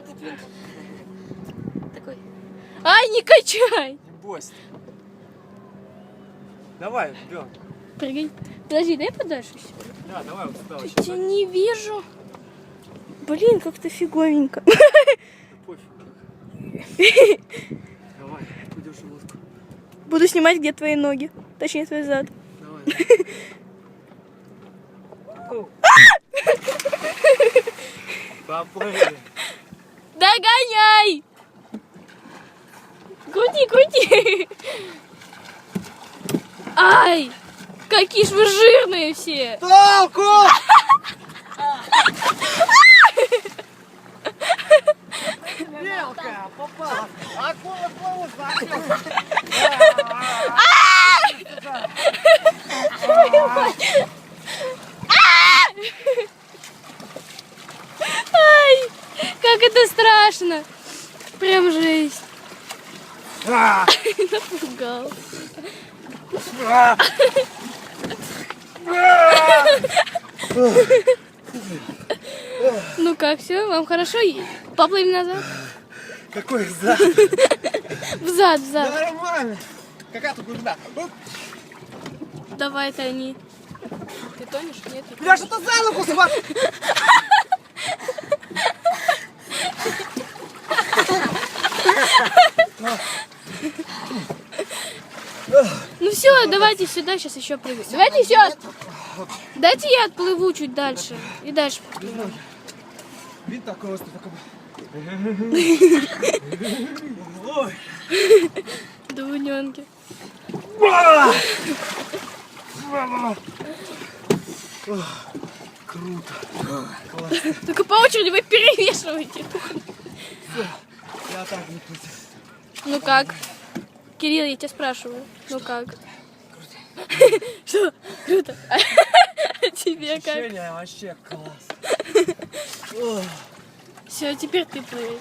этот винт. Такой. Ай, не качай! Не бойся. Давай, бьем. Прыгай. Подожди, дай подальше. Да, давай вот сюда Я тебя не вижу. Блин, как-то фиговенько. Да пофиг. Давай, удержи лодку. Буду снимать, где твои ноги. Точнее, твой зад. Давай. Поплыли. Догоняй! Крути, крути! Ай! Какие ж вы жирные все! Толку! Мелкая попала. Акула плывут Ай! Как это страшно! Прям жесть! Напугал. Ну как, все, вам хорошо? Поплыли назад? Какой зад? Взад, взад. Нормально. Какая тут? Оп. Давай, тони. Ты тонешь? Нет, Бля, что-то за ногу схват. Ну все, давайте сюда, сейчас еще прыгать. Давайте еще. Дайте я отплыву чуть дальше. И дальше поплыву. Вид такой острый, такой. Ой. Круто. Только по очереди вы перемешиваете. Я так не крутил. Ну как? Кирилл, я тебя спрашиваю. Ну как? Что? Круто. А тебе как? Ощущение вообще класс. Все, теперь ты плывешь.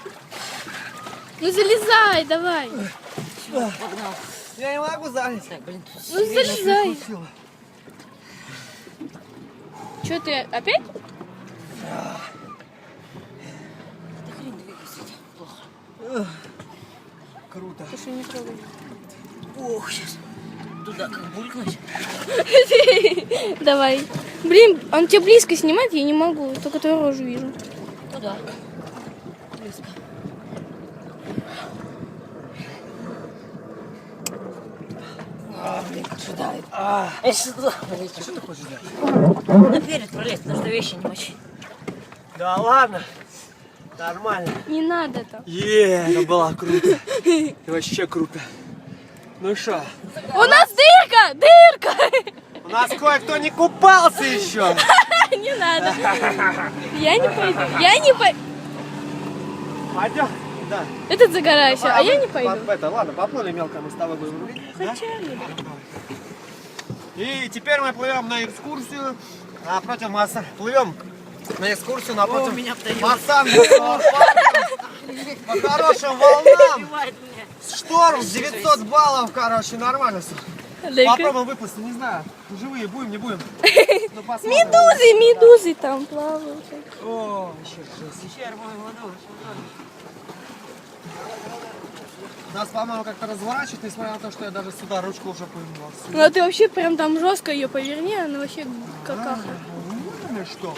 Ну залезай, давай. Погнал. Я не могу залезть. Так, блин, тут Ну залезай. Что ты опять? эта хрень двигается. Плохо. Круто. Ты что не трогай. Ох, сейчас. Туда как булькнуть. Давай. Блин, он тебя близко снимает, я не могу. Только твою рожу вижу. Туда. Близко. А, блин, как сюда. А, Эй, сюда. блин, что ты хочешь сделать? Наперед пролезть, потому что вещи не мочи. Да ладно. Нормально. Не надо там. Е, это было круто. Это вообще круто. Ну что, У нас дырка! Дырка! у нас кое-кто не купался еще. Не надо. Я не пойду. Я не пойду. Пойдем. Да. Этот загорайся, а я не пойду. По- Это, ладно, поплыли мелко, мы с тобой будем рулить. Хотя. И теперь мы плывем на экскурсию напротив масса. Плывем на экскурсию напротив О, меня парка. По хорошим волнам. Шторм 900 баллов, короче, нормально все. Попробуем выплыть, не знаю, живые будем, не будем. Ну. Медузы, медузы там плавают. О, еще жесть. Нас, по-моему, как-то разворачивает, несмотря на то, что я даже сюда ручку уже повернула. Ну а ты вообще прям там жестко ее поверни, она вообще какаха. Ну что?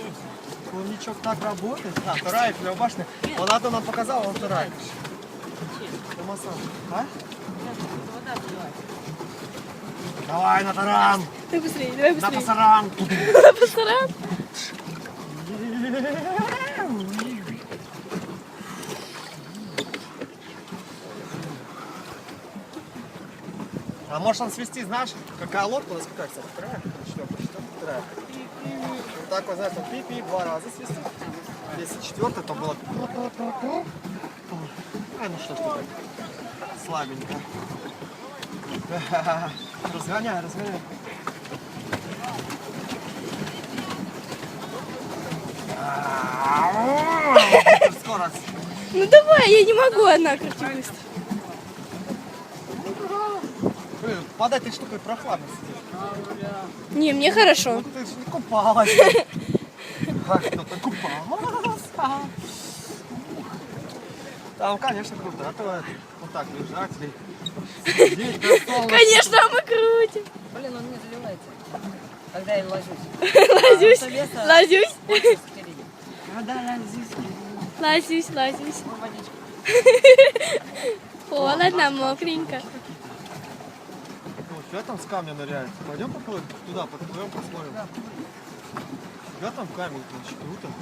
Ничего так работает. А, вторая башня. Он одну нам показал, он вторая. Томасан. А? Давай на таран! Ты быстрее, давай На быстрее. пасаран! Пасаран. А может он свести, знаешь, какая лодка у нас какая, кстати, вторая? Четвертая, четвертая, вторая. Вот так вот, знаешь, пи-пи, два раза свистит. Если четвертая, то было... А, ну что ж ты так, слабенько. Разгоняй, разгоняй. Скорость. Ну давай, я не могу одна крути быстро. Блин, под этой штукой прохладно сидеть. Не, мне хорошо. Ты же не купалась. Как кто-то купалась. Там, конечно, круто. А то вот так лежать и. Конечно, мы крутим. Блин, он не заливается. Когда я ложусь. Лазюсь, лазюсь, спереди. Когда ложусь, лазюсь, лазюсь. ну. Холодно, мокренько. Вот, я там с камня ныряет. Пойдем поплывем туда, подплывем, посмотрим. Я там камень, значит, круто.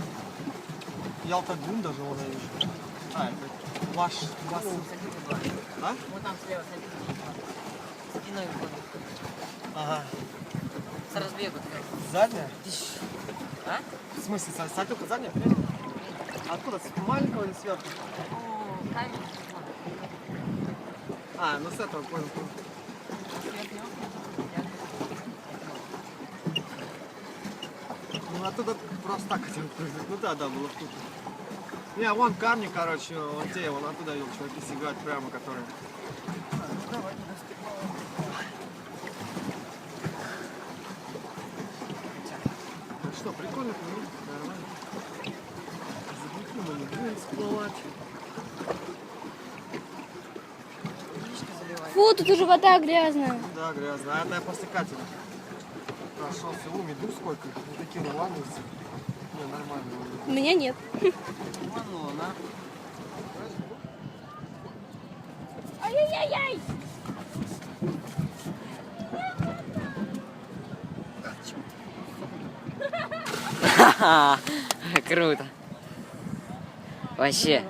Ялтагун даже вон вижу. А, это ваш, ваш. А? Вот там слева. Спиной. Ага. С разбегу. Задняя? А? В смысле, са- садюка задняя? Откуда? С маленького или сверху? О, камень. А, ну с этого понял. понял. Ну оттуда просто так хотел прыгнуть. Ну да, да, было круто. Не, вон камни, короче, вон те, вон оттуда видел, чуваки сигают прямо, которые. Ну что, прикольно, ну, нормально. Забудем не будем всплывать. Фу, тут уже вода грязная. Да, грязно. А это я после катера. Прошелся. У, медуз сколько. Вот такие вылавливаются. Не, нормально. У меня нет. Вон луна. Ай-яй-яй-яй. Круто. Вообще.